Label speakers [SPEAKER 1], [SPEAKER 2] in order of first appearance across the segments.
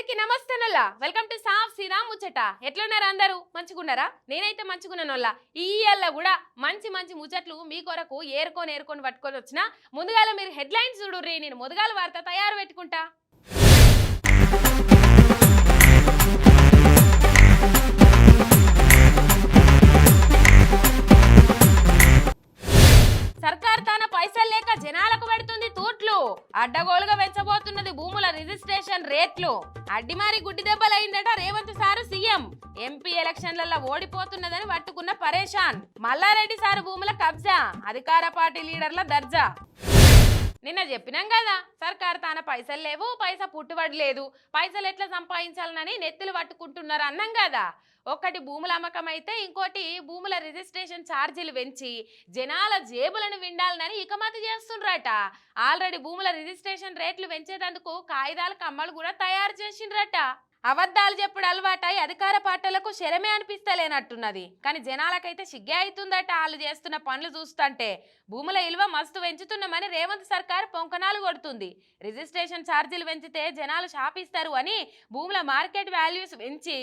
[SPEAKER 1] అందరికీ నమస్తేనల్లా. Welcome to సాఫ్ సీదా ముచ్చట. ఎట్లున్నారు అందరూ? మంచిగున్నారా? నేనైతే మంచిగున్నానొల్లా. ఈ ఇయర్లో కూడా మంచి మంచి ముచ్చట్లు మీ కొరకు ఏరుకొని ఏరుకొని పట్టుకొని వచ్చిన ముందుగాల మీరు హెడ్లైన్స్ చూడుర్రి నేను ముందుగాల వార్త తయారు పెట్టుకుంటా. సర్కార్ తన పైసలు లేక జనాలకు పెడుతుంది తూట్లు. అడ్డగోలుగా రేట్లు. అడ్డిమారి గుడ్డి దెబ్బలైందట రేవంత్ సారు సీఎం. ఎంపీ ఎలక్షన్లలో ఓడిపోతున్నదని పట్టుకున్న పరేషాన్. మల్లారెడ్డి సారు భూముల కబ్జా. అధికార పార్టీ లీడర్ల దర్జా. నిన్న చెప్పినాం కదా సర్కార్ తన పైసలు లేవు పైసా పుట్టుబడి లేదు పైసలు ఎట్లా సంపాదించాలనని నెత్తులు పట్టుకుంటున్నారు అన్నాం కదా. ఒకటి భూముల అమ్మకం అయితే ఇంకోటి భూముల రిజిస్ట్రేషన్ ఛార్జీలు పెంచి జనాల జేబులను విండాలనని ఇకమతి చేస్తుండ్రట. ఆల్రెడీ భూముల రిజిస్ట్రేషన్ రేట్లు పెంచేటందుకు కాగితాల కమ్మలు కూడా తయారు చేసిండ్రట. అబద్ధాలు చెప్పుడు అలవాటై అధికార పార్టీలకు శరమే అనిపిస్తలేనట్టున్నది. కానీ జనాలకైతే సిగ్గే అవుతుందట వాళ్ళు చేస్తున్న పనులు చూస్తుంటే. భూముల విలువ మస్తు పెంచుతున్నామని రేవంత్ సర్కార్ పొంకనాలు కొడుతుంది. రిజిస్ట్రేషన్ ఛార్జీలు పెంచితే జనాలు షాపిస్తారు అని భూముల మార్కెట్ వాల్యూస్ పెంచి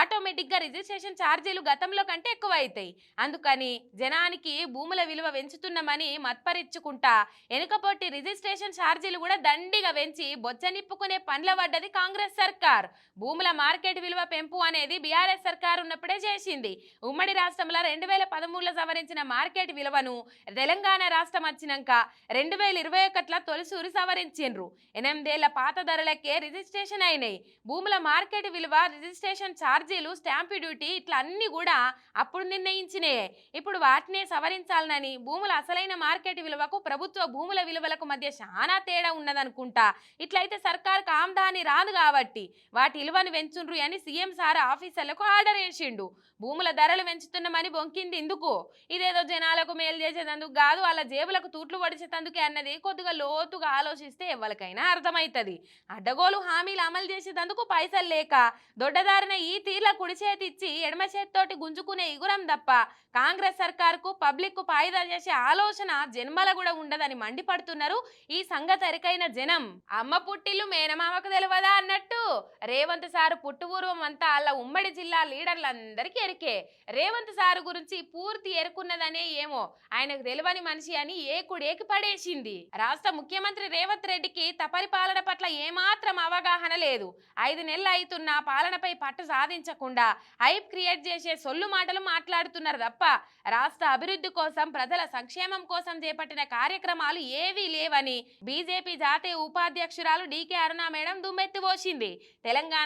[SPEAKER 1] ఆటోమేటిక్గా రిజిస్ట్రేషన్ ఛార్జీలు గతంలో కంటే ఎక్కువ అవుతాయి అందుకని జనానికి భూముల విలువ పెంచుతున్నామని మత్పరిచ్చుకుంటా వెనుకపోటి రిజిస్ట్రేషన్ ఛార్జీలు కూడా దండిగా పెంచి బొచ్చ నిప్పుకునే పడ్డది కాంగ్రెస్ సర్కార్. భూముల మార్కెట్ విలువ పెంపు అనేది బీఆర్ఎస్ సర్కార్ ఉన్నప్పుడే చేసింది. ఉమ్మడి రాష్ట్రంలో రెండు వేల పదమూడులో సవరించిన మార్కెట్ విలువను తెలంగాణ రాష్ట్రం వచ్చినాక రెండు వేల ఇరవై ఒకటిలో తొలిసూరి సవరించిండ్రు. ఎనిమిదేళ్ళ పాత ధరలకే రిజిస్ట్రేషన్ అయినాయి. భూముల మార్కెట్ విలువ రిజిస్ట్రేషన్ ఛార్జీలు స్టాంపు డ్యూటీ ఇట్లా అన్ని కూడా అప్పుడు నిర్ణయించినాయే. ఇప్పుడు వాటినే సవరించాలనని భూముల అసలైన మార్కెట్ విలువకు ప్రభుత్వ భూముల విలువలకు మధ్య చాలా తేడా ఉన్నదనుకుంటా. ఇట్లయితే సర్కార్కు ఆమ్దాని రాదు కాబట్టి వాటి విలువను పెంచుండ్రు అని సీఎం సార్ ఆఫీసర్లకు ఆర్డర్ వేసిండు. భూముల ధరలు పెంచుతున్నామని బొంకింది ఎందుకు ఇదేదో జనాలకు మేలు చేసేదందుకు కాదు వాళ్ళ జేబులకు తూట్లు పడిచేటందుకే అన్నది కొద్దిగా లోతుగా ఆలోచిస్తే ఎవరికైనా అర్థమవుతుంది అడ్డగోలు హామీలు అమలు చేసేటందుకు పైసలు లేక దొడ్డదారిన ఈ తీర్ల కుడి చేతి ఇచ్చి ఎడమ చేతితోటి గుంజుకునే ఇగురం తప్ప కాంగ్రెస్ సర్కార్కు పబ్లిక్కు పాయిదా చేసే ఆలోచన జన్మల కూడా ఉండదని మండిపడుతున్నారు ఈ సంగతి ఎరికైన జనం. అమ్మ పుట్టిల్లు మేనమామకు తెలియదా అన్నట్టు? రేవంత్ సారు పుట్టుపూర్వం అంతా వాళ్ళ ఉమ్మడి జిల్లా లీడర్లందరికీ ఎరికే. రేవంత్ సారు గురించి పూర్తి ఎరుకున్నదనే ఏమో. ఆయనకు తెలియని మనిషి అని ఏకుడేకి పడేసింది. రాష్ట్ర ముఖ్యమంత్రి రేవంత్ రెడ్డికి తపరిపాలన పట్ల ఏమాత్రం అవగాహన లేదు. ఐదు నెలలు అవుతున్నా పాలనపై పట్టు సాధించకుండా హైప్ క్రియేట్ చేసే సొల్లు మాటలు మాట్లాడుతున్నారు తప్ప రాష్ట్ర అభివృద్ధి కోసం ప్రజల సంక్షేమం కోసం చేపట్టిన కార్యక్రమాలు ఏవీ లేవని బీజేపీ జాతీయ ఉపాధ్యక్షురాలు డీకే అరుణ మేడం దుమ్మెత్తిపోసింది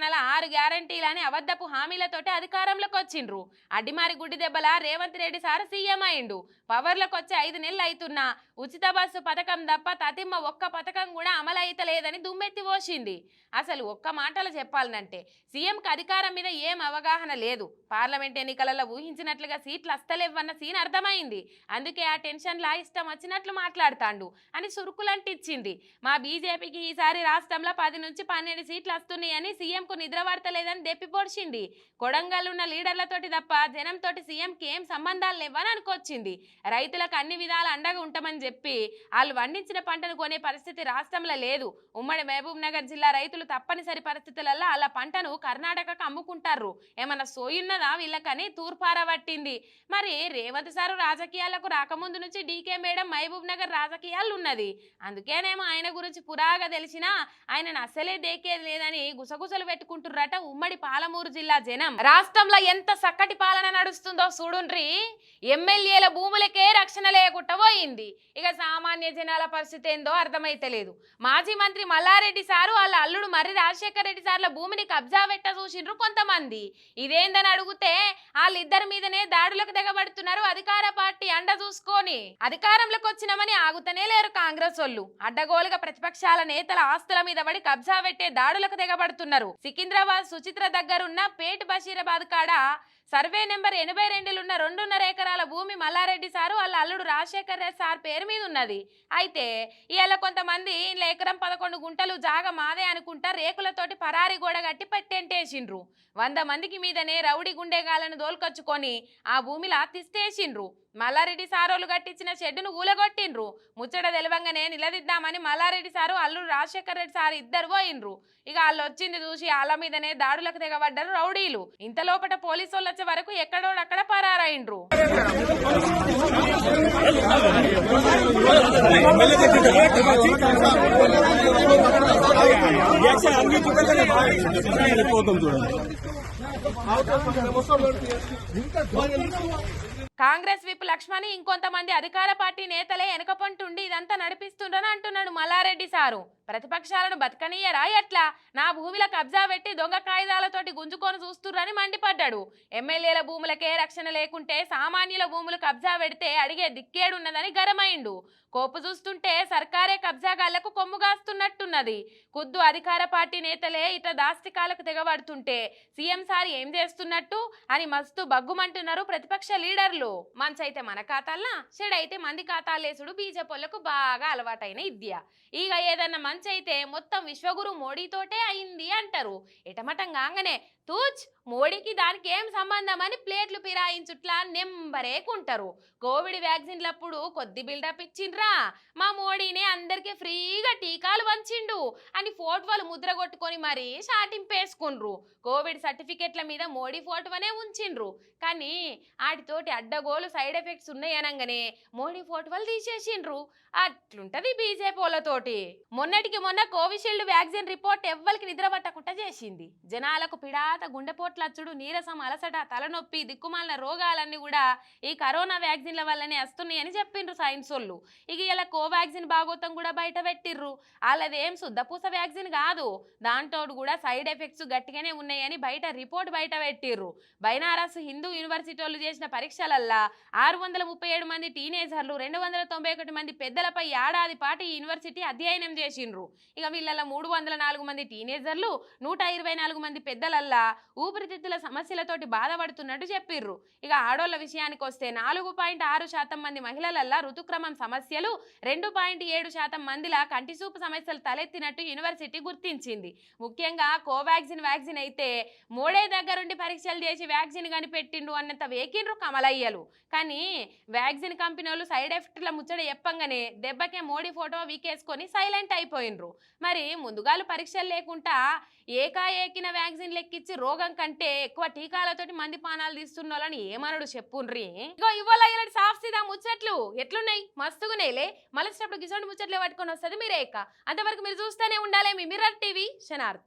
[SPEAKER 1] తెలంగాణలో ఆరు గ్యారంటీలని అబద్ధపు హామీలతోటి అధికారంలోకి వచ్చిండ్రు అడ్డిమారి గుడ్డి దెబ్బల రేవంత్ రెడ్డి సార్ సీఎం అయిండు. పవర్లకు వచ్చి ఐదు నెలలు అవుతున్నా ఉచిత బస్సు పథకం తప్ప తతిమ్మ ఒక్క పథకం కూడా అమలు అయితలేదని దుమ్మెత్తి పోసింది అసలు ఒక్క మాటలు చెప్పాలనంటే సీఎంకి అధికారం మీద ఏం అవగాహన లేదు. పార్లమెంట్ ఎన్నికలలో ఊహించినట్లుగా సీట్లు అస్తలేవన్న సీన్ అర్థమైంది. అందుకే ఆ టెన్షన్లా ఇష్టం వచ్చినట్లు మాట్లాడతాండు అని సురుకులంటిచ్చింది. మా బీజేపీకి ఈసారి రాష్ట్రంలో పది నుంచి పన్నెండు సీట్లు వస్తున్నాయని సీఎంకు నిద్ర పడతలేదని దెప్పిపొడిచింది కొడంగల్ ఉన్న లీడర్లతోటి తప్ప జనంతోటి సీఎంకి ఏం సంబంధాలు లేవని అనుకొచ్చింది రైతులకు అన్ని విధాలు అండగా ఉంటామని చెప్పి వాళ్ళు పండించిన పంటను కొనే పరిస్థితి రాష్ట్రంలో లేదు. ఉమ్మడి మహబూబ్ నగర్ జిల్లా రైతులు తప్పనిసరి పరిస్థితులలో వాళ్ళ పంటను కర్ణాటకకు అమ్ముకుంటారు ఏమన్నా సోయున్నదా వీళ్ళకని తూర్పార పట్టింది మరి రేవంత్ సారు రాజకీయాలకు రాకముందు నుంచి డీకే మేడం మహబూబ్ నగర్ రాజకీయాలు ఉన్నది అందుకేనేమో ఆయన గురించి పురాగా తెలిసినా ఆయనను అసలే దేకేది లేదని గుసగుసలు పెట్టుకుంటుర్రట ఉమ్మడి పాలమూరు జిల్లా జనం. రాష్ట్రంలో ఎంత చక్కటి పాలన నడుస్తుందో చూడుండ్రి. ఎమ్మెల్యేల భూములకే రక్షణ లేకుండా పోయింది. ఇక సామాన్య జనాల పరిస్థితి ఏందో అర్థమైతలేదు మాజీ మంత్రి మల్లారెడ్డి సారు వాళ్ళ అల్లుడు మర్రి రాజశేఖర రెడ్డి సార్ల భూమిని కబ్జా పెట్ట చూసిండ్రు కొంతమంది. ఇదేందని అడిగితే వాళ్ళిద్దరి మీదనే దాడులకు దిగబడుతున్నారు అధికార పార్టీ చూసుకొని అధికారంలోకి వచ్చినామని ఆగుతనే లేరు కాంగ్రెస్ వాళ్ళు. అడ్డగోలుగా ప్రతిపక్షాల నేతల ఆస్తుల మీద పడి కబ్జా పెట్టే దాడులకు దిగబడుతున్నారు సికింద్రాబాద్ సుచిత్ర దగ్గరున్న పేట్ బషీరాబాద్ కాడ సర్వే నెంబర్ ఎనభై రెండులున్న రెండున్నర ఎకరాల భూమి మల్లారెడ్డి సారు వాళ్ళ అల్లుడు రాజశేఖర్ రెడ్డి సార్ పేరు మీద ఉన్నది. అయితే ఇవాళ కొంతమంది ఇండ్ల ఎకరం పదకొండు గుంటలు జాగ మాదే అనుకుంటా రేకులతోటి పరారి గోడ కట్టి పట్టెంటేసిండ్రు. వంద మందికి మీదనే రౌడీ గుండెగాలను దోల్కొచ్చుకొని ఆ భూమిలా తిస్తేసిండ్రు. మల్లారెడ్డి సారోలు కట్టించిన షెడ్డును ఊలగొట్టిండ్రు. ముచ్చట తెలవంగానే నిలదిద్దామని మల్లారెడ్డి సారు అల్లుడు రాజశేఖర్ రెడ్డి సారు ఇద్దరు పోయిండ్రు. ఇక వాళ్ళు వచ్చింది చూసి వాళ్ళ మీదనే దాడులకు తెగబడ్డారు రౌడీలు. ఇంతలోపట పోలీసు వచ్చే వరకు ఎక్కడోడక్కడ పరారైండ్రు
[SPEAKER 2] చూడండి
[SPEAKER 1] కాంగ్రెస్ విప్ లక్ష్మణి ఇంకొంతమంది అధికార పార్టీ నేతలే వెనకపంటుండి ఇదంతా నడిపిస్తుండని అంటున్నాడు మల్లారెడ్డి సారు. ప్రతిపక్షాలను బతకనీయరా ఎట్లా? నా భూమిల కబ్జా పెట్టి దొంగ కాయిదాలతోటి గుంజుకొని చూస్తుర్రని మండిపడ్డాడు. ఎమ్మెల్యేల భూములకే రక్షణ లేకుంటే సామాన్యుల భూములు కబ్జా పెడితే అడిగే దిక్కేడున్నదని గరమైండు కోపు చూస్తుంటే సర్కారే కబ్జాగాళ్ళకు కొమ్ముగాస్తున్నట్టున్నది ఖుద్దు అధికార పార్టీ నేతలే ఇతర దాస్తికాలకు తెగబడుతుంటే సీఎం సార్ ఏం చేస్తున్నట్టు? అని మస్తు బగ్గుమంటున్నారు ప్రతిపక్ష లీడర్లు. మంచైతే మన ఖాతాల్నా చెడైతే మంది ఖాతాలేసుడు బీజేపీలకు బాగా అలవాటైన ఇద్య ఇక ఏదన్నా మంచి అయితే మొత్తం విశ్వగురు మోడీతోటే అయింది అంటారు. ఎటమటం కాగానే తూచ్ మోడీకి దానికి ఏం సంబంధం అని ప్లేట్లు పిరాయించుట్లా నెంబరేకుంటారు. కోవిడ్ వ్యాక్సిన్లప్పుడు కొద్ది బిల్డప్ ఇచ్చిండ్రా. మా మోడీనే అందరికీ ఫ్రీగా టీకాలు వంచిండు అని ఫోటోలు ముద్ర కొట్టుకొని మరీ షాటింపేసుకుండ్రు. కోవిడ్ సర్టిఫికెట్ల మీద మోడీ ఫోటోనే ఉంచిండ్రు. కానీ వాటితోటి అడ్డగోలు సైడ్ ఎఫెక్ట్స్ ఉన్నాయనగానే మోడీ ఫోటోలు తీసేసిండ్రు. అట్లుంటది బీజేపీ వాళ్ళతోటి. మొన్నటికి మొన్న కోవిషీల్డ్ వ్యాక్సిన్ రిపోర్ట్ ఎవ్వరికి నిద్ర పట్టకుండా చేసింది. జనాలకు పిడా పిడాత గుండెపోట్లచ్చుడు నీరసం అలసట తలనొప్పి దిక్కుమాలిన రోగాలన్నీ కూడా ఈ కరోనా వ్యాక్సిన్ల వల్లనే వస్తున్నాయని చెప్పిండ్రు సైన్స్ వాళ్ళు ఇక ఇలా కోవాక్సిన్ భాగోతం కూడా బయట పెట్టిర్రు. వాళ్ళదేం శుద్ధపూస వ్యాక్సిన్ కాదు. దాంతో కూడా సైడ్ ఎఫెక్ట్స్ గట్టిగానే ఉన్నాయని బయట రిపోర్ట్ బయట పెట్టిర్రు. బైనారస్ హిందూ యూనివర్సిటీ వాళ్ళు చేసిన పరీక్షలల్లా ఆరు వందల ముప్పై ఏడు మంది టీనేజర్లు రెండు వందల తొంభై ఒకటి మంది పెద్దలపై ఏడాది పాటు ఈ యూనివర్సిటీ అధ్యయనం చేసిండ్రు. ఇక వీళ్ళ మూడు వందల నాలుగు మంది టీనేజర్లు నూట ఇరవై నాలుగు మంది పెద్దలల్లా ఊపిరితిత్తుల సమస్యలతోటి బాధపడుతున్నట్టు చెప్పిర్రు. ఇక ఆడోళ్ళ విషయానికి వస్తే నాలుగు పాయింట్ ఆరు శాతం మంది మహిళలల్లా ఋతుక్రమం సమస్యలు రెండు పాయింట్ ఏడు శాతం మందిలా కంటిసూపు సమస్యలు తలెత్తినట్టు యూనివర్సిటీ గుర్తించింది. ముఖ్యంగా కోవాక్సిన్ వ్యాక్సిన్ అయితే మూడే దగ్గరుండి పరీక్షలు చేసి వ్యాక్సిన్ కనిపెట్టిండు అన్నంత వేకిండ్రు కమలయ్యలు. కానీ వ్యాక్సిన్ కంపెనీ వాళ్ళు సైడ్ ఎఫెక్ట్ల ముచ్చట చెప్పంగానే దెబ్బకే మోడీ ఫోటో వీకేసుకొని సైలెంట్ అయిపోయినరు మరి ముందుగాలు పరీక్షలు లేకుండా ఏకాఏకిన వ్యాక్సిన్ లెక్కించి రోగం కంటే ఎక్కువ టీకాలతోటి మంది పానాలు తీస్తున్న వాళ్ళని ఏమనడు చెప్పుండ్రి. ఇగో ఇవాళ ఇలాంటి సాఫ్ సీదా ముచ్చట్లు? ఎట్లున్నాయి? మస్తుగున్నాయిలే. మలసినప్పుడు గిసోండి ముచ్చట్లు పట్టుకొని వస్తుంది మీరే ఇక. అంతవరకు మీరు చూస్తూనే ఉండాలి మీ మిర్రర్ టీవీ. శనార్థ్